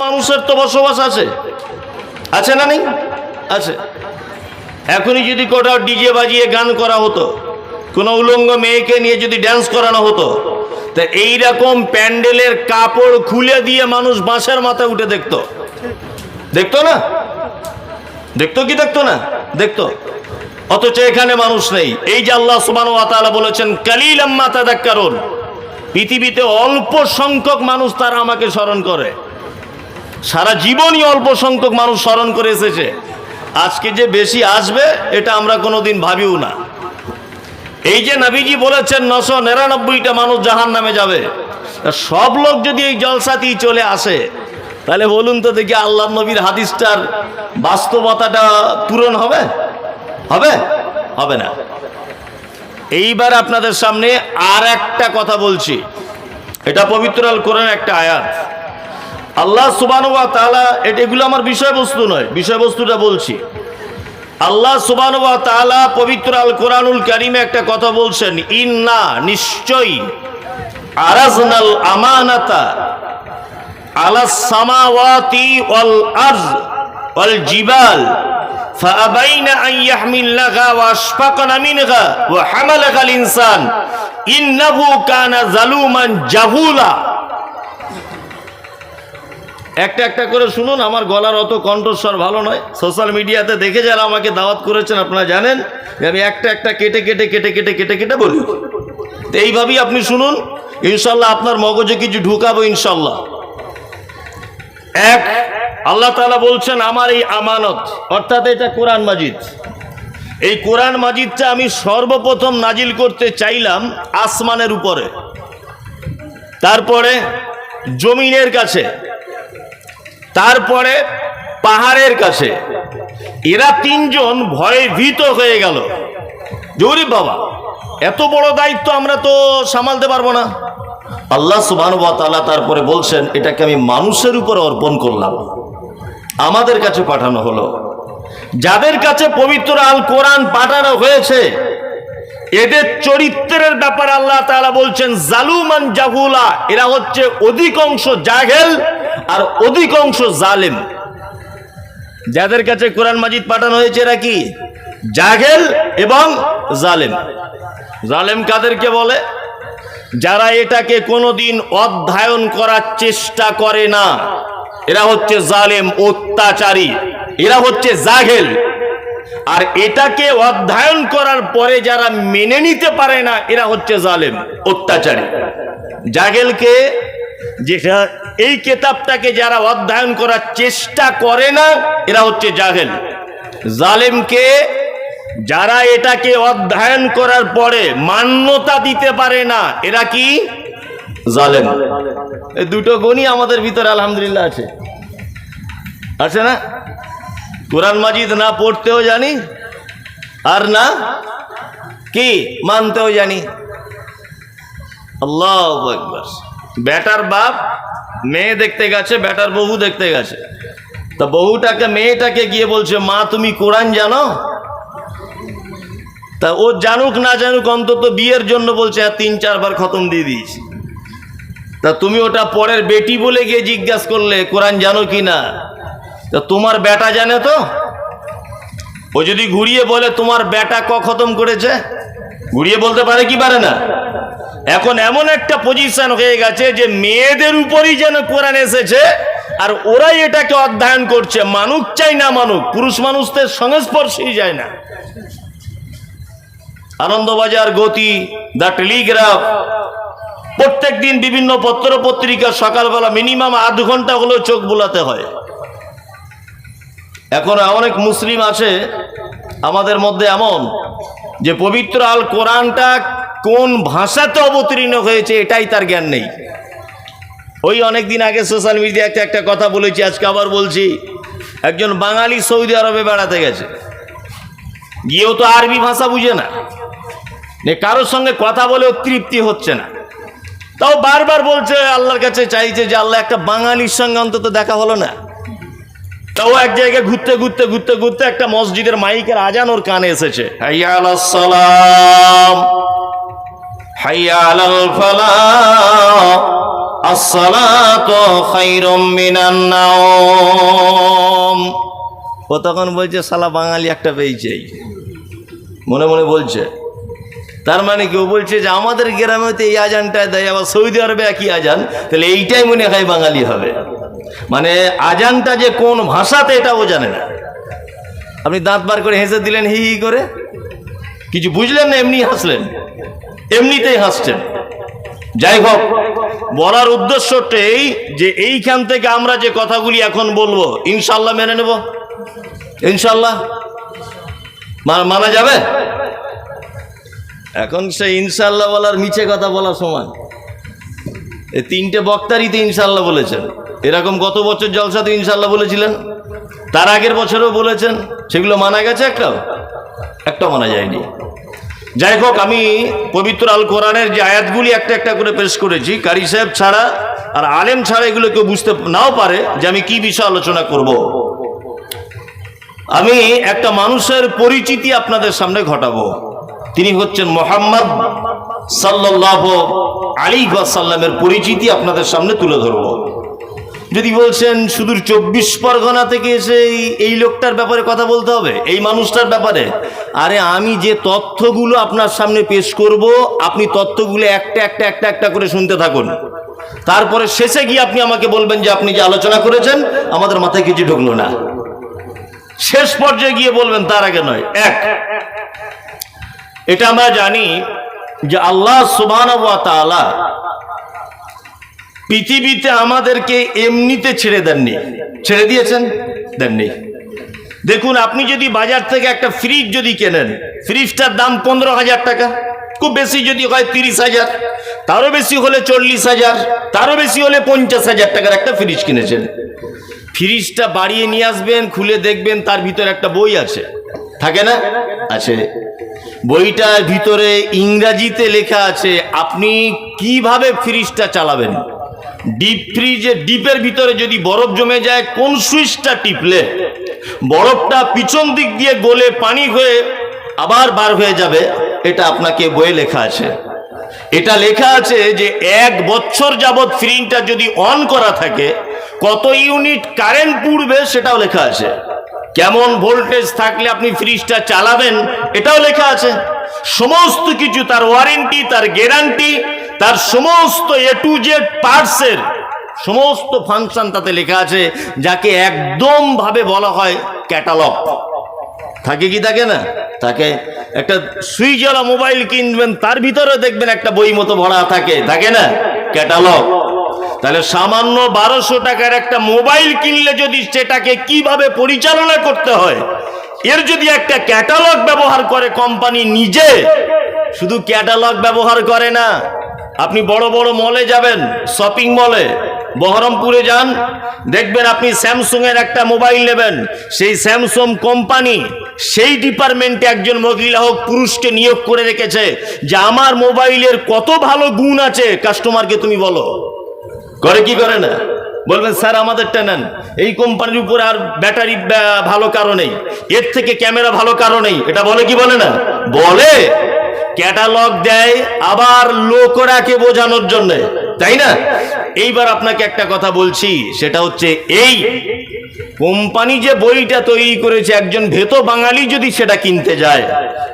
মানুষের তো বসবাস আছে। আছে না নেই? আছে। এখনই যদি কোথাও ডিজে বাজিয়ে গান করা হতো, কোনো উলঙ্গ মেয়েকে নিয়ে যদি ড্যান্স করানো হতো, তা এইরকম প্যান্ডেলের কাপড় খুলে দিয়ে মানুষ বাঁশের মাথায় উঠে দেখতো। দেখতো না? দেখতো কি দেখতো না? দেখতো। অথচ এখানে মানুষ নেই। এই যে আল্লাহ সুবান বলেছেন কালিল আম্মা তাদাক্কারুন। পৃথিবীতে অল্প সংখ্যক মানুষ তারা আমাকে স্মরণ করে। সারা জীবনই অল্প সংখ্যক মানুষ স্মরণ করে এসেছে। আজকে যে বেশি আসবে, এটা আমরা কোনোদিন ভাবিও না। এই যে নাবিজি বলেছেন, নশো নিরানব্বইটা মানুষ জাহান নামে যাবে সব লোক যদি এই জলসাতেই চলে আসে, তাহলে বলুন তো দেখি আল্লাহ নবীর হাদিসটার বাস্তবতাটা পূরণ হবে? হবে? হবে না। এইবার আপনাদের সামনে আর একটা কথা বলছি। এটা পবিত্র আল কোরআন একটা আয়াত। আল্লাহ সুবান তালা এটা এগুলো আমার বিষয়বস্তু নয় বিষয়বস্তুটা বলছি আল্লাহ সুবান তালা পবিত্র আল কোরআনুল কারিমে একটা কথা বলছেন ইন্না নিশ্চয়ই আরাজনাল আমানাতা আলা সামাওয়াতি ওয়াল আরজ ওয়াল জিবাল فأبين أن يحملنها وأشفقن منها وحملها الإنسان إنه كان ظلوما جهولا একটা একটা করে শুনুন, আমার গলার অত কণ্ঠস্বর ভালো নয়। সোশ্যাল মিডিয়াতে দেখে যারা আমাকে দাওয়াত করেছেন, আপনারা জানেন যে আমি একটা একটা কেটে কেটে কেটে কেটে কেটে কেটে বলি। তো এইভাবেই আপনি শুনুন, ইনশাল্লাহ আপনার মগজে কিছু ঢুকাবো, ইনশাল্লাহ। এক, আল্লাহ তাআলা বলছেন, আমার এই আমানত, অর্থাৎ এটা কোরআন মাজিদ। এই কোরআন মাজিদটা আমি সর্বপ্রথম নাজিল করতে চাইলাম আসমানের উপরে। তারপরে জমিনের কাছে। তারপরে পাহাড়ের কাছে। এরা তিনজন ভয়ে ভীত হয়ে গেল। জৌরি বাবা, এত বড় দায়িত্ব আমরা তো সামালতে পারব না। আল্লাহ সুবাহ তারপরে বলছেন, এটাকে আমি মানুষের উপর অর্পণ করলাম। আমাদের কাছে পাঠানো হলো। যাদের কাছে পবিত্র আল কোরআন পাঠানো হয়েছে, এদের চরিত্রের ব্যাপারে আল্লাহ তাআলা বলছেন, জালুমান জাহুলা এরা হচ্ছে অধিকাংশ জাহেল। আর অধিকাংশ জালেম, যাদের কাছে কোরআন মাজিদ পাঠানো হয়েছে এরা কি? জাহেল এবং জালেম। জালেম কাদেরকে বলে? যারা এটাকে কোনোদিন অধ্যয়ন করার চেষ্টা করে না, এরা হচ্ছে জালেম, অত্যাচারী। এরা হচ্ছে জাহেল আর এটাকে অধ্যয়ন করার পরে যারা মেনে নিতে পারে না, এরা হচ্ছে জালেম, অত্যাচারী। জাগেলকে যেটা এই কেতাবটাকে যারা অধ্যয়ন করার চেষ্টা করে না, এরা হচ্ছে জাহেল। জালেমকে যারা এটাকে অধ্যয়ন করার পরে মান্যতা দিতে পারে না, এরা কি? জালেম। এই দুটো গুণই আমাদের ভিতরে আলহামদুলিল্লাহ আছে। আছে না? কোরআন মাজিদ না পড়তেও জানি, আর না কি মানতেও জানি। আল্লাহ একবার বেটার বাপ, মেয়ে দেখতে গেছে বেটার বহু দেখতে গেছে। তা বহুটাকে মেয়েটাকে গিয়ে বলছে, মা, তুমি কোরআন জানো? তা ও জানুক না জানুক, অন্তত বিয়ের জন্য বলছে হ্যাঁ তিন চারবার খতম দিয়ে দিয়েছি। তা তুমি ওটা পরের বেটি বলে গিয়ে জিজ্ঞাসা করলে, কোরআন জানো কি না? তা তোমার বেটা জানে তো? ও যদি ঘুরিয়ে বলে, তোমার বেটা ক খতম করেছে? ঘুরিয়ে বলতে পারে কি পারে না? এখন এমন একটা পজিশন হয়ে গেছে যে মেয়েদের উপরই যেন কোরআন এসেছে, আর ওরাই এটাকে অধ্যয়ন করছে মানুষ চাই না মানুষ পুরুষ মানুষদের সংস্পর্শেই যায় না। আনন্দবাজার, গতি, দ্য টেলিগ্রাফ প্রত্যেক দিন বিভিন্ন পত্র পত্রিকা সকালবেলা মিনিমাম আধ ঘণ্টা হলেও চোখ বোলাতে হয়। এখন অনেক মুসলিম আছে আমাদের মধ্যে এমন যে পবিত্র আল কোরআনটা কোন ভাষাতে অবতীর্ণ হয়েছে এটাই তার জ্ঞান নেই। ওই অনেক দিন আগে সোশ্যাল মিডিয়া একটা কথা বলেছি, আজকে আবার বলছি, একজন বাঙালি সৌদি আরবে বেড়াতে গেছে। গিয়েও তো আরবি ভাষা বুঝে না। কারোর সঙ্গে কথা বলেও তৃপ্তি হচ্ছে না। তাও বারবার বলছে, আল্লাহর কাছে চাইছে যে আল্লাহ একটা বাঙালির সঙ্গে অন্তত দেখা হলো না। তাও এক জায়গায় ঘুরতে ঘুরতে ঘুরতে ঘুরতে একটা মসজিদের মাইকের আজান ওর কানে এসেছে। ফালাহ আসসালাতু খায়রুম মিনান নাওম। ও তখন বলছে সালা বাঙালি একটা পেয়েছেই মনে মনে বলছে তার মানে কেউ বলছে যে আমাদের গ্রামে তো এই আজানটা দেয়, আবার সৌদি আরবে একই আজান, তাহলে এইটাই মনে হয় বাঙালি হবে। মানে আজানটা যে কোন ভাষাতে এটা ও জানে না। আপনি দাঁত বার করে হেসে দিলেন হি হি করে। কিছু বুঝলেন না এমনি হাসলেন। এমনিতেই হাসছেন। যাই হোক, বলার উদ্দেশ্যটাই যে এইখান থেকে আমরা যে কথাগুলি এখন বলব ইনশাল্লাহ মেনে নেব। ইনশাল্লাহ মানা যাবে? এখন সে ইনশাল্লাহ বলার মিছে কথা বলার সময়। এই তিনটে বক্তারই তো ইনশাল্লাহ বলেছেন। এরকম গত বছর জলসাতে ইনশাল্লাহ বলেছিলেন। তার আগের বছরও বলেছেন। সেগুলো মানা গেছে একটাও একটা মানা যায়নি। যাই হোক, আমি পবিত্র আল কোরআনের যে আয়াতগুলি একটা একটা করে পেশ করেছি। কারি সাহেব ছাড়া আর আলেম ছাড়া এগুলো কেউ বুঝতে নাও পারে যে আমি কি বিষয় আলোচনা করব। আমি একটা মানুষের পরিচিতি আপনাদের সামনে ঘটাবো। তিনি হচ্ছেন মোহাম্মদ সাল্লাহ আলী সাল্লামের পরিচিতি আপনাদের সামনে তুলে ধরবো। যদি বলছেন শুধু চব্বিশ পরগনা থেকে এসে এই- লোকটার ব্যাপারে কথা বলতে হবে? এই মানুষটার ব্যাপারে? আরে আমি যে তথ্যগুলো আপনার সামনে পেশ করব, আপনি তথ্যগুলো একটা একটা একটা একটা করে শুনতে থাকুন। তারপরে শেষে গিয়ে আপনি আমাকে বলবেন যে আপনি যে আলোচনা করেছেন, আমাদের মাথায় কিছু ঢুকলো না। শেষ পর্যায়ে গিয়ে বলবেন, তার আগে নয়, এক। এটা আমরা জানি যে আল্লাহ সুবাহ পৃথিবীতে আমাদেরকে এমনিতে ছেড়ে দেননি। ছেড়ে দিয়েছেন? দেননি। দেখুন, আপনি যদি বাজার থেকে একটা ফ্রিজ যদি কেনেন ফ্রিজটার দাম পনেরো হাজার টাকা। খুব বেশি যদি হয় তিরিশ হাজার, তারও বেশি হলে চল্লিশ হাজার, তারও বেশি হলে পঞ্চাশ হাজার টাকার একটা ফ্রিজ কিনেছেন। ফ্রিজটা বাড়িয়ে নিয়ে আসবেন, খুলে দেখবেন, তার ভিতরে একটা বই আছে। থাকে না? আছে। বইটার ভিতরে ইংরাজিতে লেখা আছে, আপনি কীভাবে ফ্রিজটা চালাবেন? ডিপ ফ্রিজে ডিপের ভিতরে যদি বরফ জমে যায়, কোন সুইচটা টিপলে? বরফটা পিছন দিক দিয়ে গলে পানি হয়ে আবার বার হয়ে যাবে, এটা আপনাকে বইয়ে লেখা আছে। এটা লেখা আছে যে এক বছর যাবৎ ফ্রিজটা যদি অন করা থাকে, কত ইউনিট কারেন্ট পুড়বে সেটাও লেখা আছে। কেমন ভোল্টেজ থাকলে আপনি ফ্রিজটা চালাবেন, এটাও লেখা আছে। সমস্ত কিছু তার ওয়ারেন্টি তার গ্যারান্টি তার সমস্ত এ টু জেড পার্টসের সমস্ত ফাংশন তাতে লেখা আছে, যাকে একদম ভাবে বলা হয় ক্যাটালগ থাকে কি থাকে না? থাকে। একটা সুইচওয়ালা মোবাইল কিনবেন, তার ভিতরে দেখবেন একটা বই মতো ভরা থাকে। থাকে না? ক্যাটালগ তাহলে সামান্য বারোশো টাকার একটা মোবাইল কিনলে যদি সেটাকে কীভাবে পরিচালনা করতে হয়? এর যদি একটা ক্যাটালগ ব্যবহার করে কোম্পানি নিজে, শুধু ক্যাটালগ ব্যবহার করে না, আপনি বড় বড় মলে যাবেন, শপিং মলে, বহরমপুরে যান, দেখবেন আপনি স্যামসুং এর একটা মোবাইল নেবেন, সেই স্যামসুং কোম্পানি সেই ডিপার্টমেন্টে একজন মহিলা হোক পুরুষকে নিয়োগ করে রেখেছে, যে আমার মোবাইলের কত ভালো গুণ আছে, কাস্টমারকে তুমি বলো। করে কি করে না? বলবেন, স্যার, আমাদেরটা নেন। এই কোম্পানির উপর আর ব্যাটারি ভালো কারও নেই। এর থেকে ক্যামেরা ভালো কারও নেই। এটা বলে কি বলে না? বলে। ক্যাটালগ দেয় আবার লোকরাকে বোঝানোর জন্য। তাই না? এইবার আপনাকে একটা কথা বলছি, সেটা হচ্ছে এই কোম্পানি যে বইটা তৈরি করেছে, একজন ভেতো বাঙালি যদি সেটা কিনতে যায়।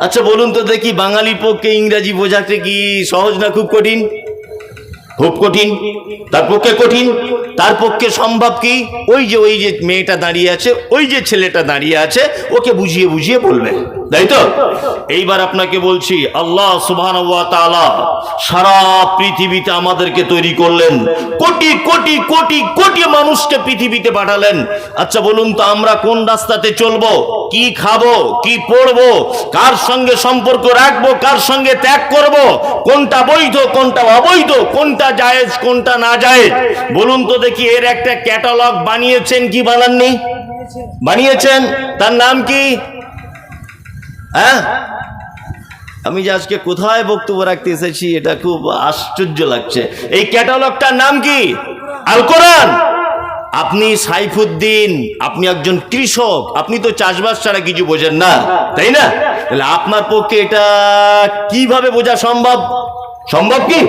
আচ্ছা বলুন তো দেখি, বাঙালির পক্ষে ইংরাজি বোঝাতে কি সহজ না খুব কঠিন? খুব কঠিন, তার পক্ষে কঠিন, তার পক্ষে সম্ভব কি? ওই যে ওই যে মেয়েটা দাঁড়িয়ে আছে, ওই যে ছেলেটা দাঁড়িয়ে আছে, ওকে বুঝিয়ে বুঝিয়ে বলবে। তাই তো? এইবার আপনাকে বলছি, আল্লাহ সুবহান সারা পৃথিবীতে আমাদেরকে তৈরি করলেন। কোটি কোটি কোটি কোটি মানুষকে পৃথিবীতে পাঠালেন। আচ্ছা বলুন তো আমরা কোন রাস্তাতে চলবো? কি খাব? কি পড়ব কার সঙ্গে সম্পর্ক রাখব? কার সঙ্গে ত্যাগ করব? কোনটা বৈধ, কোনটা অবৈধ? কোনটা জায়েজ, কোনটা না জায়েজ? বলুন তো দেখি, এর একটা ক্যাটালগ বানিয়েছেন কি বানাননি? বানিয়েছেন? তার নাম কি? হ্যাঁ? আমি যে আজকে কোথায় বক্তব্য রাখতে এসেছি, এটা খুব আশ্চর্য লাগছে। এই ক্যাটালগটার নাম কি? আল কোরআন। আপনি সাইফুদ্দিন, আপনি একজন কৃষক, আপনি তো চাষবাস ছাড়া কিছু বোঝেন না, তাই না? তাহলে আপনার পক্ষে এটা কীভাবে বোঝা সম্ভব? সম্ভব কি?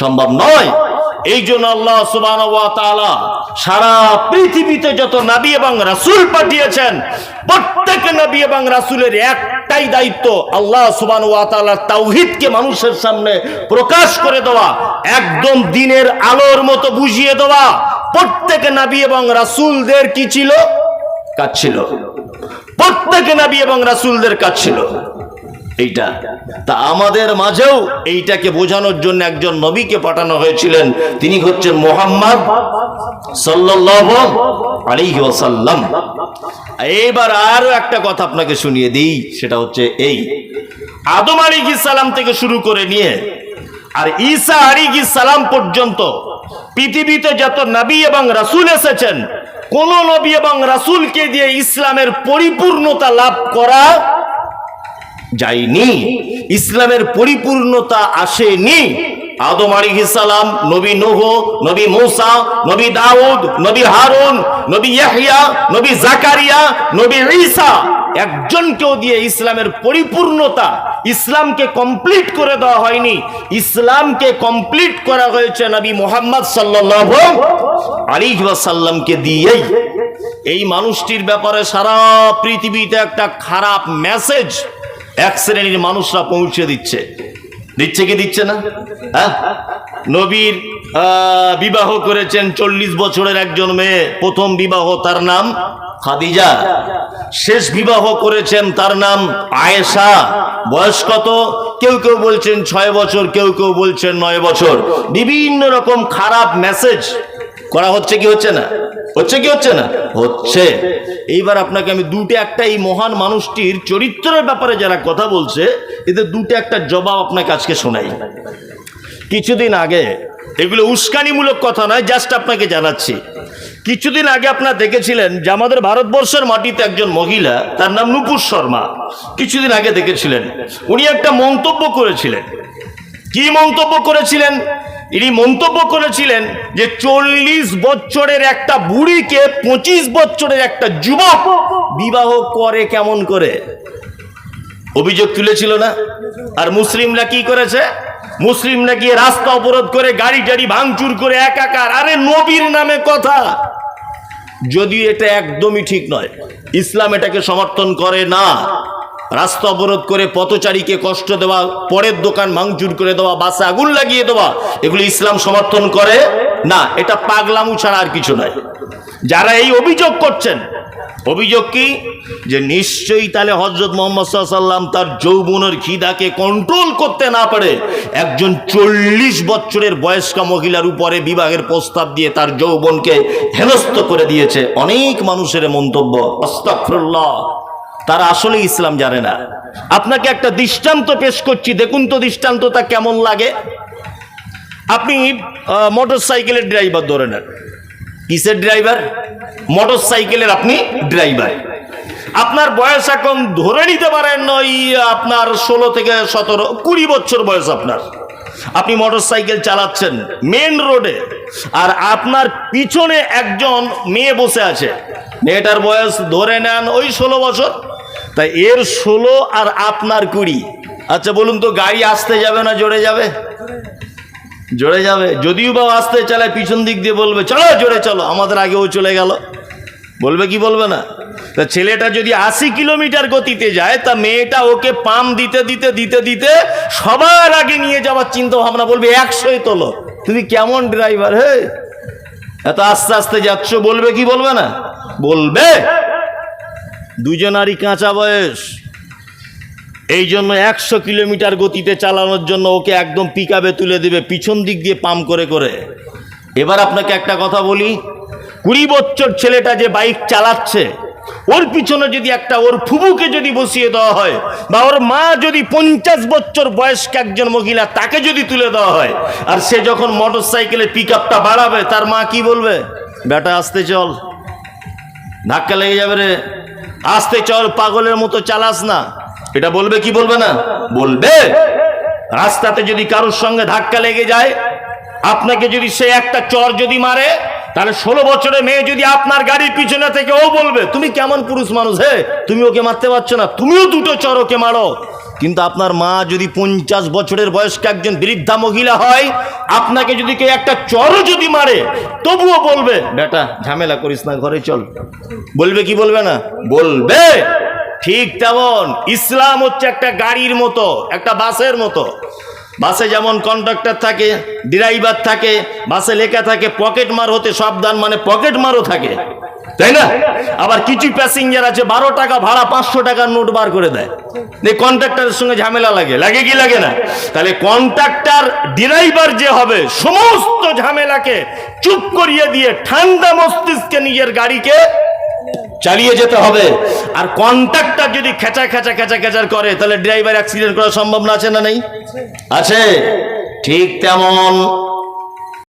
সম্ভব নয়। এই জন্য আল্লাহ সুবাহ সারা পৃথিবীতে যত নাবি এবং রাসূল পাঠিয়েছেন, প্রত্যেক নবী এবং রাসূলের একটাই দায়িত্ব আল্লাহ সুবান তাওহীদকে মানুষের সামনে প্রকাশ করে দেওয়া, একদম দিনের আলোর মতো বুঝিয়ে দেওয়া। প্রত্যেক নাবি এবং রাসুলদের কি ছিল? কাজ ছিল। প্রত্যেক নাবি এবং রাসুলদের কাজ ছিল। এইটা। তা আমাদের মাঝেও এইটাকে বোঝানোর জন্য একজন নবীকে পাঠানো হয়েছিলেন। তিনি হচ্ছেন মোহাম্মদ ওয়াসাল্লাম। এইবার আরও একটা কথা আপনাকে শুনিয়ে দিই, সেটা হচ্ছে এই। আদম আলাইহিস সালাম থেকে শুরু করে নিয়ে আর ঈসা আলাইহিস সালাম পর্যন্ত পৃথিবীতে যত নবী এবং রাসূল এসেছেন, কোন নবী এবং রাসূলকে দিয়ে ইসলামের পরিপূর্ণতা লাভ করা যায়নি। ইসলামের পরিপূর্ণতা আসেনি। আদম সালাম, নবী নোহ, নবী মূসা, নবী দাউদ, নবী হারুন, নবী ইয়াহইয়া, নবী জাকারিয়া, নবী ঈসা একজনকেও দিয়ে ইসলামের পরিপূর্ণতা ইসলামকে কমপ্লিট করে দেওয়া হয়নি। ইসলামকে কমপ্লিট করা হয়েছে নবী মোহাম্মদ সাল্লাল্লাহু আলাইহি ওয়াসাল্লামকে দিয়েই। এই মানুষটির ব্যাপারে সারা পৃথিবীতে একটা খারাপ মেসেজ এক শ্রেণির মানুষরা পৌঁছে দিচ্ছে। দিচ্ছে কি দিচ্ছে না? হ্যাঁ? নবীর বিবাহ করেছেন চল্লিশ বছরের একজন মেয়ে। প্রথম বিবাহ তার নাম খাদিজা। শেষ বিবাহ করেছেন তার নাম আয়েশা। বয়স কত? কেউ কেউ বলছেন ছয় বছর, কেউ কেউ বলছেন নয় বছর। বিভিন্ন রকম খারাপ মেসেজ করা হচ্ছে কি হচ্ছে না? হচ্ছে কি হচ্ছে না? হচ্ছে। এইবার আপনাকে আমি দুটো একটা এই মহান মানুষটির চরিত্রের ব্যাপারে যারা কথা বলছে, এদের দুটো একটা জবাব আপনাকে আজকে শোনাই। কিছুদিন আগে, এগুলো উস্কানিমূলক কথা নয় জাস্ট আপনাকে জানাচ্ছি। কিছুদিন আগে আপনারা দেখেছিলেন যে আমাদের ভারতবর্ষের মাটিতে একজন মহিলা, তার নাম নুপুর শর্মা। কিছুদিন আগে দেখেছিলেন। উনি একটা মন্তব্য করেছিলেন। কি মন্তব্য করেছিলেন? ইনি মন্তব্য করেছিলেন যে চল্লিশ বছরের একটা বুড়িকে পঁচিশ বছরের একটা যুবক বিবাহ করে কেমন করে? অভিযোগ তুলেছিল না? আর মুসলিমরা কি করেছে? মুসলিমরা গিয়ে রাস্তা অবরোধ করে গাড়ি টাড়ি ভাঙচুর করে একাকার, আরে নবীর নামে কথা। যদিও এটা একদমই ঠিক নয়, ইসলাম এটাকে সমর্থন করে না। রাস্তা অবরোধ করে পথচারীকে কষ্ট দেওয়া, পরের দোকান ভাঙচুর করে দেওয়া, বাসে আগুন লাগিয়ে দেওয়া, এগুলো ইসলাম সমর্থন করে? না, এটা পাগলামু ছাড়া আর কিছু নয়। যারা এই অভিযোগ করছেন, অভিযোগ কি? যে নিশ্চয়ই তাহলে হজরত মোহাম্মদ সাল্লাম তার যৌবনের খিদাকে কন্ট্রোল করতে না পারে। একজন চল্লিশ বছরের বয়স্কা মহিলার উপরে বিবাহের প্রস্তাব দিয়ে তার যৌবনকে হেনস্থ করে দিয়েছে। অনেক মানুষের মন্তব্য, আস্তাগফিরুল্লাহ। তারা আসলে ইসলাম জানে না। আপনাকে একটা দৃষ্টান্ত পেশ করছি, দেখুন তো দৃষ্টান্তটা কেমন লাগে। আপনি মোটর সাইকেলের ড্রাইভার ধরে নেন। কিসের ড্রাইভার মোটর সাইকেলের আপনি ড্রাইভার আপনার বয়স এখন ধরে নিতে পারেন ওই, আপনার ষোলো থেকে সতেরো, কুড়ি বছর বয়স আপনার। আপনি মোটর সাইকেল চালাচ্ছেন মেন রোডে আর আপনার পিছনে একজন মেয়ে বসে আছে। মেয়েটার বয়স ধরে নেন ওই ষোলো বছর। তাই এর ষোলো আর আপনার কুড়ি। আচ্ছা বলুন তো, গাড়ি আসতে যাবে না জোরে যাবে? জোরে যাবে? যদিও বা আসতে চালায়, পিছন দিক দিয়ে বলবে, চলো, জোরে চলো। আমাদের আগেও চলে গেল। বলবে কি, বলবে না? তা ছেলেটা যদি আশি কিলোমিটার গতিতে যায়, তা মেয়েটা ওকে পাম দিতে দিতে দিতে দিতে সবার আগে নিয়ে যাওয়ার চিন্তা ভাবনা বলবে, একশোই তোলো। তুমি কেমন ড্রাইভার হে? এত আস্তে আস্তে যাচ্ছ, বলবে কি, বলবে না? বলবে। দুজনারই কাঁচা বয়স। এই জন্য একশো কিলোমিটার গতিতে চালানোর জন্য ওকে একদম পিকাবে তুলে দেবে, পিছন দিক দিয়ে পাম করে করে। এবার আপনাকে একটা কথা বলি, কুড়ি বছর ছেলেটা যে বাইক চালাচ্ছে, ওর পিছনে যদি একটা, ওর ফুবুকে যদি বসিয়ে দেওয়া হয়, বা ওর মা যদি পঞ্চাশ বছর বয়স্ক একজন মহিলা, তাকে যদি তুলে দেওয়া হয়, আর সে যখন মোটর সাইকেলের পিক বাড়াবে, তার মা কি বলবে? বেটা, আসতে চল। ধাক্কা লেগে যাবে রে। আসতে চল, পাগলের মতো চালাস না। এটা বলবে, কি বলবে না? বলবে। রাস্তাতে যদি কারোর সঙ্গে ধাক্কা লেগে যায়, আপনাকে যদি সে একটা চর যদি মারে, তাহলে ষোলো বছরের মেয়ে যদি আপনার গাড়ির পিছনে থেকে ও বলবে, তুমি কেমন পুরুষ মানুষ, হে? তুমি ওকে মারতে পারছ না। তুমিও দুটো চর ওকে মারো। কিন্তু আপনার মা যদি পঞ্চাশ বছরের বয়স্ক একজন বৃদ্ধা মহিলা হয়, আপনাকে যদি কেউ একটা চরও যদি মারে, তবুও বলবে, বেটা, ঝামেলা করিস না, ঘরে চল। বলবে কি বলবে না? বলবে। ঠিক তেমন। ইসলাম হচ্ছে একটা গাড়ির মতো, একটা বাসের মতো। বাসে যেমন কন্ডাক্টর থাকে ড্রাইভার থাকে, বাসে লেখা থাকে, পকেট মার হতে সাবধান মানে পকেট মারও থাকে। তাই না? আবার কিছু প্যাসেঞ্জার আছে, বারো টাকা ভাড়া, পাঁচশো টাকার নোট বার করে দেয়। কন্ট্রাক্টরের সঙ্গে ঝামেলা লাগে। লাগে কি লাগে না? তাহলে কন্ট্রাক্টর ড্রাইভার যে হবে, সমস্ত ঝামেলাকে চুপ করিয়ে দিয়ে ঠান্ডা মস্তিষ্কে নিজের গাড়িকে চালিয়ে যেতে হবে। আর কন্ট্রাক্টর যদি খেচা খেচা খেচা খেচার করে, তাহলে ড্রাইভার অ্যাক্সিডেন্ট করা সম্ভব না, আছে না নেই? আছে। ঠিক তেমন।